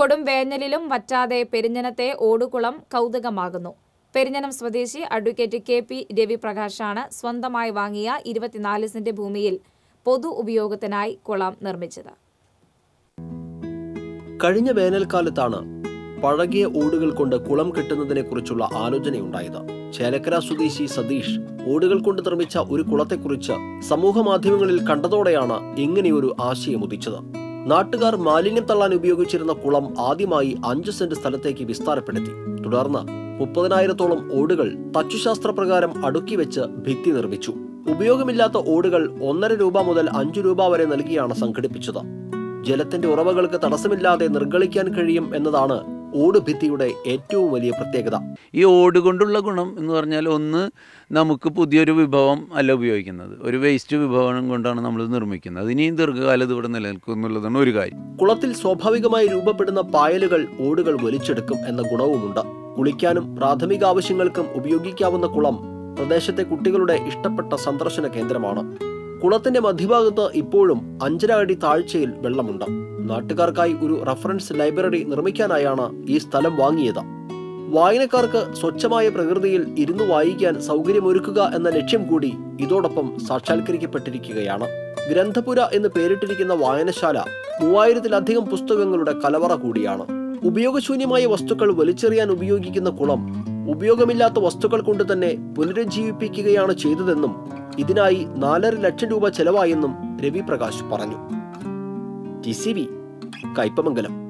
കൊടും വേനലിലും വറ്റാതെ പെരിഞ്ഞനത്തെ ഓടുകുളം കൗതുകമാകുന്നു. പെരിഞ്ഞനം സ്വദേശി advocate K P രവിപ്രകാശാണ് സ്വന്തമായി വാങ്ങിയ ഇരുപത്തിനാല് സെന്റ് ഭൂമിയിൽ പൊതു ഉപയോഗത്തിനായി കുളം നിർമ്മിച്ചത്. കഴിഞ്ഞ വേനൽക്കാലത്താണ് പഴകിയ ഓടുകൾ കൊണ്ട് കുളം കെട്ടുന്നതിനെ കുറിച്ചുള്ള ആലോചനയുണ്ടായത്. ചേലക്കര സ്വദേശി സതീഷ് ഓടുകൾ കൊണ്ട് നിർമ്മിച്ച ഒരു കുളത്തെക്കുറിച്ച് സമൂഹ മാധ്യമങ്ങളിൽ കണ്ടതോടെയാണ് ഇങ്ങനെയൊരു ആശയം ഉദിച്ചത്. നാട്ടുകാർ മാലിന്യം തള്ളാൻ ഉപയോഗിച്ചിരുന്ന കുളം ആദ്യമായി അഞ്ച് സെന്റ് സ്ഥലത്തേക്ക് വിസ്താരപ്പെടുത്തി. തുടർന്ന് മുപ്പതിനായിരത്തോളം ഓടുകൾ തച്ചുശാസ്ത്രപ്രകാരം അടുക്കി വെച്ച് ഭിത്തി നിർമ്മിച്ചു. ഉപയോഗമില്ലാത്ത ഓടുകൾ ഒന്നര രൂപ മുതൽ അഞ്ചു രൂപ വരെ നൽകിയാണ് സംഘടിപ്പിച്ചത്. ജലത്തിന്റെ ഉറവകൾക്ക് തടസ്സമില്ലാതെ നിർഗളിക്കാൻ കഴിയും എന്നതാണ് ഓട് ഭിത്തിയുടെ ഏറ്റവും വലിയ പ്രത്യേകത. ഈ ഓട് കൊണ്ടുള്ള ഗുണം എന്ന് പറഞ്ഞാൽ ഒന്ന് നമുക്ക് പുതിയൊരു വിഭവം അല്ല ഉപയോഗിക്കുന്നത്. ഒരു വേസ്റ്റ് വിഭവം കൊണ്ടാണ് നമ്മൾ നിർമ്മിക്കുന്നത്. ഇനിയും ദീർഘകാലം ഇത് ഇവിടെ നിലനിൽക്കും എന്നുള്ളതാണ് ഒരു കാര്യം. കുളത്തിൽ സ്വാഭാവികമായി രൂപപ്പെടുന്ന പായലുകൾ ഓടുകൾ വലിച്ചെടുക്കും എന്ന ഗുണവുമുണ്ട്. കുളിക്കാനും പ്രാഥമിക ആവശ്യങ്ങൾക്കും ഉപയോഗിക്കാവുന്ന കുളം പ്രദേശത്തെ കുട്ടികളുടെ ഇഷ്ടപ്പെട്ട സന്ദർശന കേന്ദ്രമാണ്. കുളത്തിന്റെ മധ്യഭാഗത്ത് ഇപ്പോഴും അഞ്ചര അടി താഴ്ചയിൽ വെള്ളമുണ്ട്. നാട്ടുകാർക്കായി ഒരു റഫറൻസ് ലൈബ്രറി നിർമ്മിക്കാനായാണ് ഈ സ്ഥലം വാങ്ങിയത്. വായനക്കാർക്ക് സ്വച്ഛമായ പ്രകൃതിയിൽ ഇരുന്ന് വായിക്കാൻ സൗകര്യമൊരുക്കുക എന്ന ലക്ഷ്യം കൂടി ഇതോടൊപ്പം സാക്ഷാത്കരിക്കപ്പെട്ടിരിക്കുകയാണ്. ഗ്രന്ഥപുര എന്ന് പേരിട്ടിരിക്കുന്ന വായനശാല മൂവായിരത്തിലധികം പുസ്തകങ്ങളുടെ കലവറ കൂടിയാണ്. ഉപയോഗശൂന്യമായ വസ്തുക്കൾ വലിച്ചെറിയാൻ ഉപയോഗിക്കുന്ന കുളം ഉപയോഗമില്ലാത്ത വസ്തുക്കൾ കൊണ്ട് തന്നെ പുനരുജ്ജീവിപ്പിക്കുകയാണ് ചെയ്തതെന്നും ഇതിനായി നാലര ലക്ഷം രൂപ ചെലവായെന്നും രവി പ്രകാശ് പറഞ്ഞു. T C V Kaipamangalam.